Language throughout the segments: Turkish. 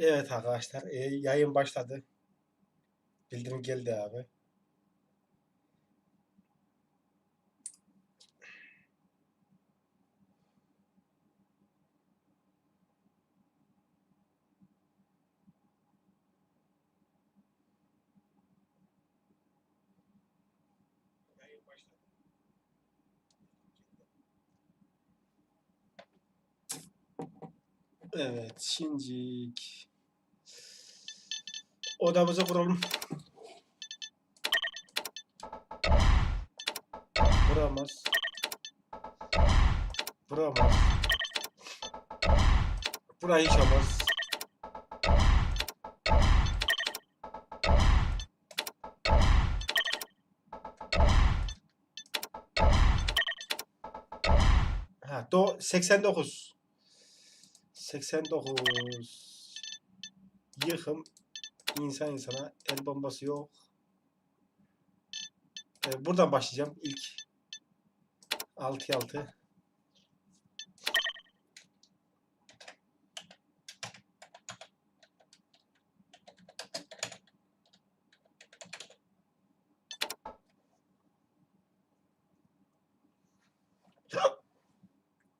Evet arkadaşlar, e, yayın başladı. Bildirim geldi abi. Evet, şimdi odamızı kuralım. Buramız. Buramız. Burayı hiç olmaz. Ha, do 89. 89. Yıkım. İnsan insana el bombası yok. Ee, buradan başlayacağım ilk. 6 6.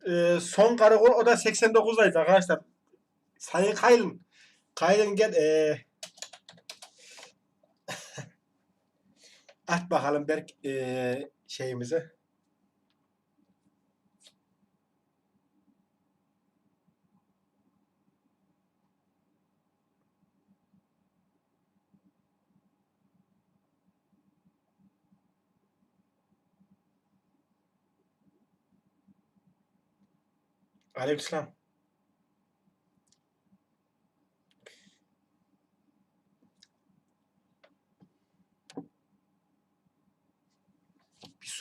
Ee, son karakol o da 89'daydı arkadaşlar. Sayın Kaylın. Kaylın gel. Ee... At bakalım Berk ee, şeyimizi. Aleykümselam.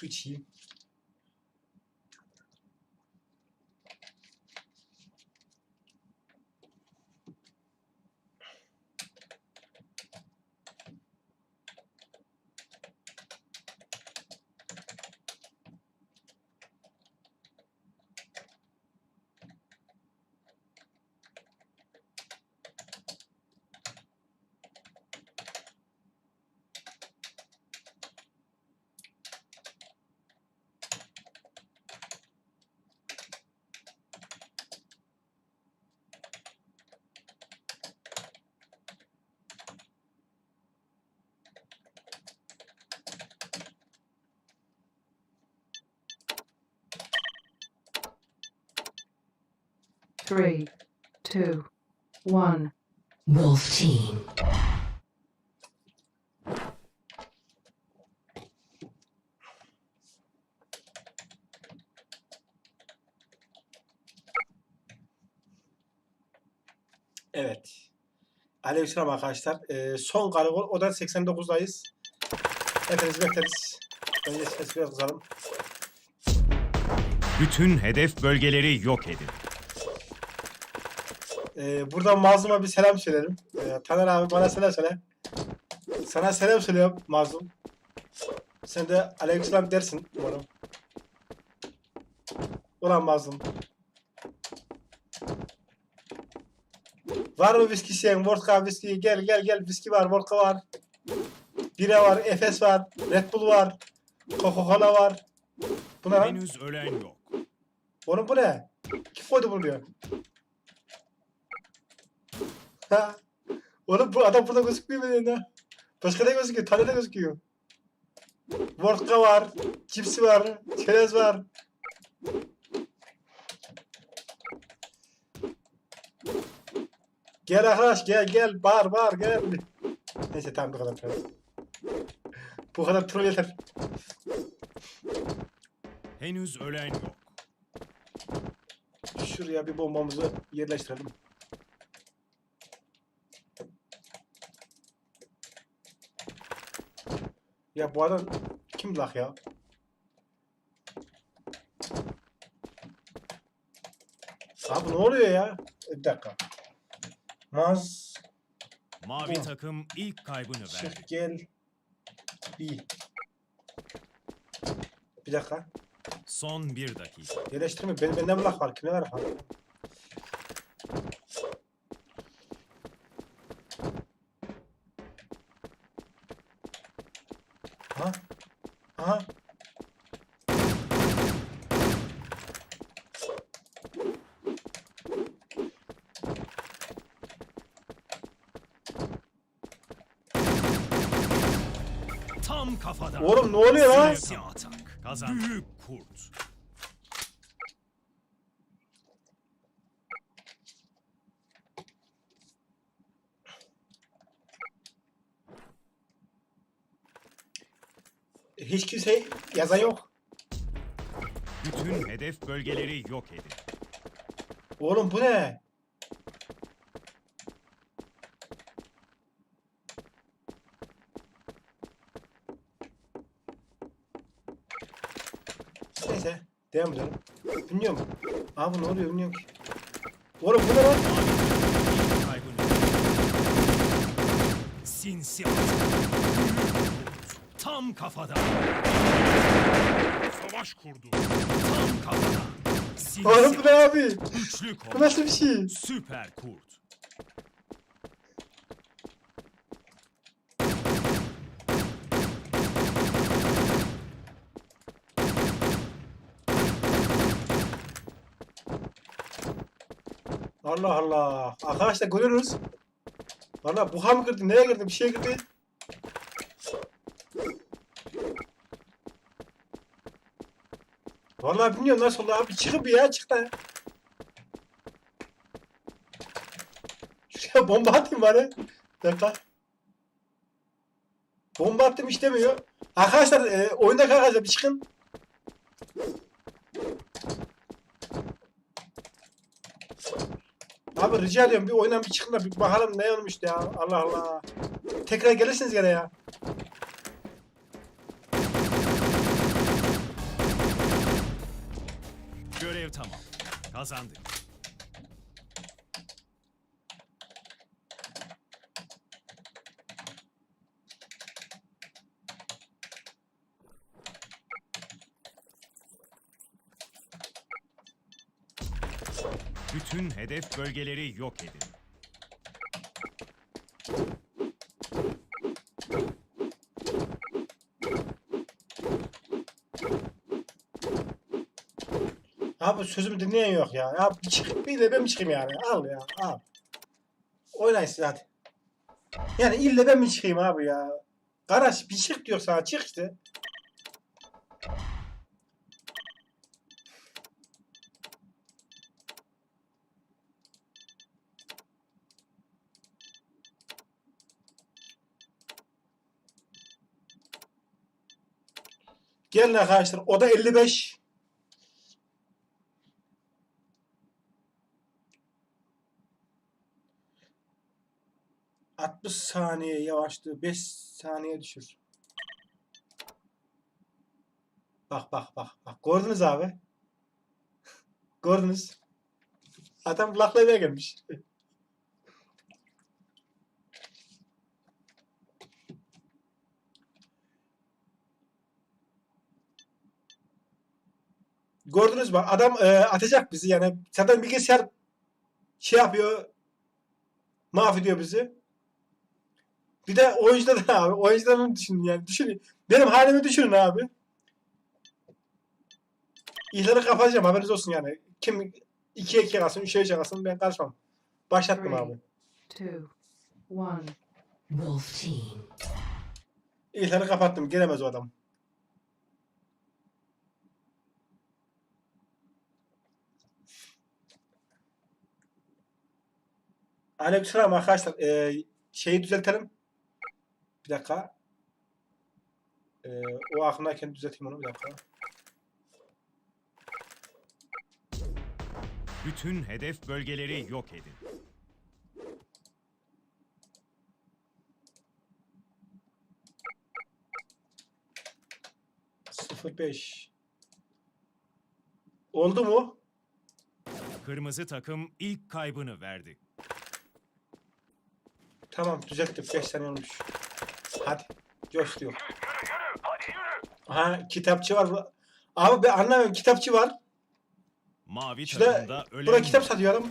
Bir su Three, two, one. Wolf Team. Evet. Aleykümselam arkadaşlar. Ee, son karakol o da 89'dayız. Hepinizi bekleriz. Önce ses biraz kızalım. Bütün hedef bölgeleri yok edin. Ee, buradan Mazlum'a bir selam söylerim. Ee, Taner abi bana selam söyle. Sana selam söylüyorum Mazlum. Sen de aleykümselam dersin umarım. Ulan Mazlum. Var mı viski isteyen? Vodka, viski. Gel gel gel. Viski var, vodka var. Bira var, Efes var, Red Bull var. Coca-Cola var. Bu ne lan? Henüz ölen yok. Oğlum bu ne? Kim koydu bunu diyor? Ha? Oğlum bu adam burada gözükmüyor mu ya? Başka ne gözüküyor? Tane de gözüküyor. Vodka var, cipsi var, çerez var. Gel arkadaş gel gel bağır bağır gel. Neyse tamam bu kadar. troll. Bu kadar troll yeter. Henüz ölen yok. Şuraya bir bombamızı yerleştirelim. Ya bu adam kim lak ya? Abi ne oluyor ya? Bir dakika. Maz Mavi Oh. takım ilk kaybını verdi. çık gel. Bir. Bir dakika. Son bir dakika. Yerleştirme. Ben, bende mi lak var? Lak var? Aha. Tam kafada. Oğlum ne oluyor lan? Büyük Hiç kimse yazan yok. Bütün hedef bölgeleri yok edin. Oğlum bu ne? Neyse. Devam edelim. Bilmiyorum. Abi ne oluyor bilmiyorum ki. Oğlum bu ne lan? Sinsi. Tam kafadan. Savaş kurdu. Tam kafadan. Sinsi Oğlum bu ne abi? Güçlü Bu kurt. nasıl bir şey? Süper kurt. Allah Allah. Arkadaşlar görüyoruz. Valla buha mı girdi? Nereye girdi? Bir şeye girdi. Vallahi bilmiyorum nasıl abi. Çıkın bir ya çık da. Şuraya bomba atayım bari. Dakika. Bomba attım işlemiyor. Arkadaşlar e, oyundaki arkadaşlar bir çıkın. Abi rica ediyorum bir oyundan bir çıkın da bir bakalım ne olmuş ya. Allah Allah. Tekrar gelirsiniz gene ya. Kazandık. Bütün hedef bölgeleri yok edin. Abi sözümü dinleyen yok ya. Ya çık bir de ben mi çıkayım yani? Al ya al. Oynayın siz hadi. Yani ille ben mi çıkayım abi ya? Kardeş bir çık diyor sana çık işte. Gelin arkadaşlar. O da 55. saniye yavaşlığı 5 saniye düşür. Bak bak bak bak gördünüz abi. gördünüz. Adam laklamaya gelmiş. Gördünüz mü? Adam e, atacak bizi yani. Zaten bilgisayar şey yapıyor. Mahvediyor bizi. Bir de oyuncuda da abi. Oyuncularını düşünün yani. Düşünün. Benim halimi düşünün abi. İhları kapatacağım haberiniz olsun yani. Kim 2'ye 2 kalsın, 3'e 3 kalsın ben karışmam. Başlattım Three. abi. two, one. Wolf Team. İhları kapattım. Gelemez o adam. Aleykümselam arkadaşlar. Ee, şeyi düzeltelim. Bir dakika. Ee, o aklımdayken düzelteyim onu bir dakika. Bütün hedef bölgeleri yok edin. Sıfır beş. Oldu mu? Kırmızı takım ilk kaybını verdi. Tamam düzelttim. 5 saniye olmuş. Hadi. Coş diyor. Ha kitapçı var. burada. Abi ben anlamıyorum. Kitapçı var. Mavi Şurada takımda ölen buna kitap satıyor adam.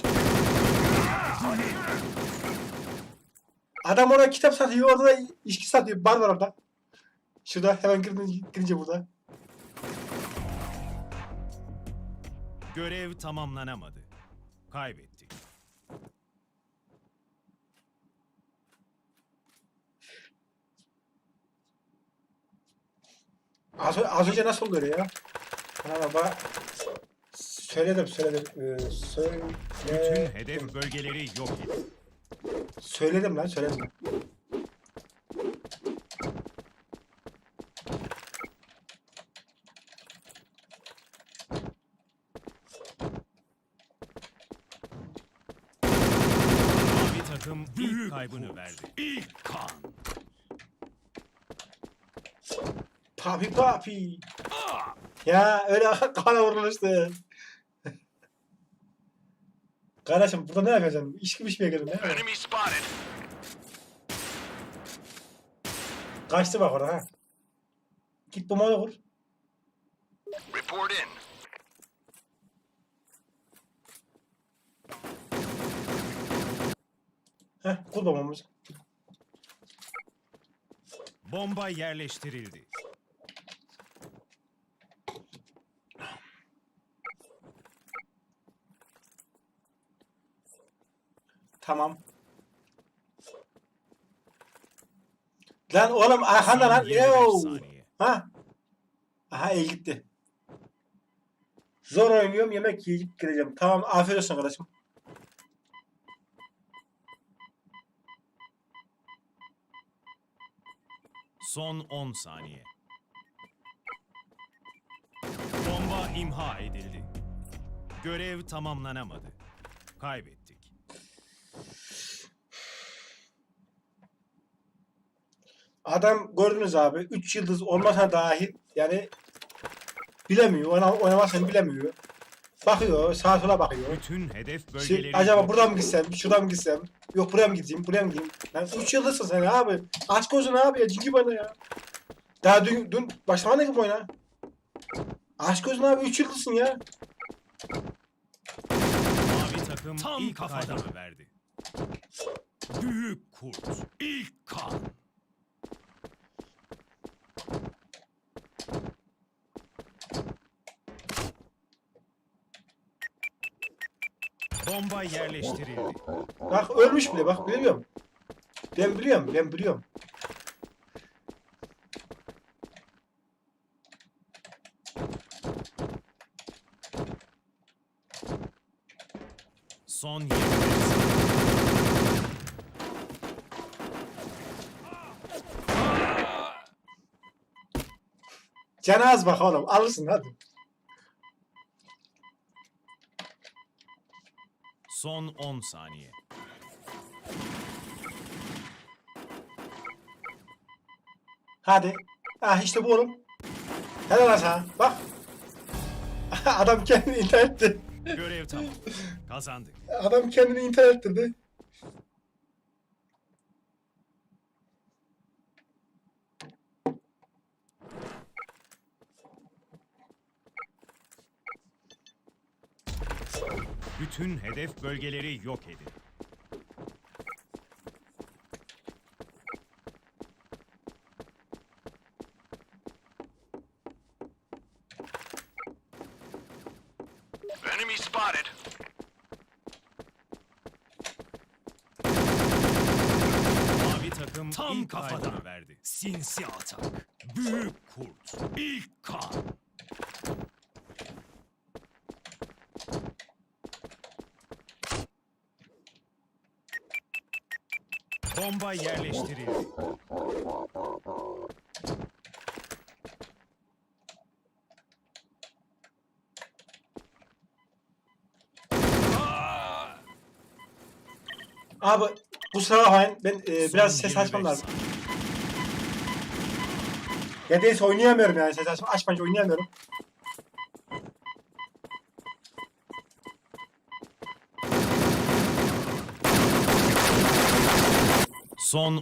Adam orada kitap satıyor. Orada da içki satıyor. Bar var orada. Şurada hemen girince, girince burada. görev tamamlanamadı. Kaybettik. Az, az önce nasıl oluyor ya? Ha, bak. Söyledim söyledim. Ee, Bütün söyledim. hedef bölgeleri yok edin. Söyledim lan söyledim. Mavi takım ilk kaybını verdi. İlk kan. Papi papi. Ya öyle kana vurulmuştu. Kardeşim burada ne yapacaksın? İş gibi iş mi yapıyorsun? Ne? Enemy spotted. Kaçtı bak orada ha. Git bombayı kur. Report in. Heh kur bombamızı. Bomba yerleştirildi. Tamam. Lan oğlum arkanda lan. Son 25 Yo. saniye. Ha? Aha el gitti. Zor oynuyorum yemek yiyip gireceğim. Tamam afiyet olsun kardeşim. Son 10 saniye. Bomba imha edildi. Görev tamamlanamadı. Kaybettik. Adam gördünüz abi 3 yıldız olmasa dahi yani bilemiyor. Oyna, oynamasını bilemiyor. Bakıyor sağa sola bakıyor. Bütün hedef bölgeleri Şey, acaba buradan mı gitsem, şuradan mı gitsem? Yok buraya mı gideyim, buraya mı gideyim? Lan 3 yıldızsın sen abi. Aç gözünü abi ya, cinki bana ya. Daha dün, dün başlamadın ki bu oyuna. Aç gözünü abi 3 yıldızsın ya. Mavi takım Tam ilk kafadan. kaybını verdi. Büyük kurt. İlk kan. Bomba yerleştirildi. Bak ölmüş bile bak biliyorum. Ben biliyorum, ben biliyorum. Son 25 saniye. Canı az bak oğlum, alırsın hadi. Son 10 saniye. Hadi. Ah işte bu oğlum. Helal lan sana. Bak. Adam kendini intihar etti. Görev tamam. Kazandık. Adam kendini intihar ettirdi. Bütün hedef bölgeleri yok edin. Enemy spotted. Mavi takım Tam ilk kafadan. kaybını verdi. Sinsi atak. Büyük kurt. İlk kan. Bomba yerleştirildi. Abi kusura bakmayın ben e, biraz ses açmam 25 lazım. Ya değilse oynayamıyorum yani ses açma, açmayınca oynayamıyorum. Son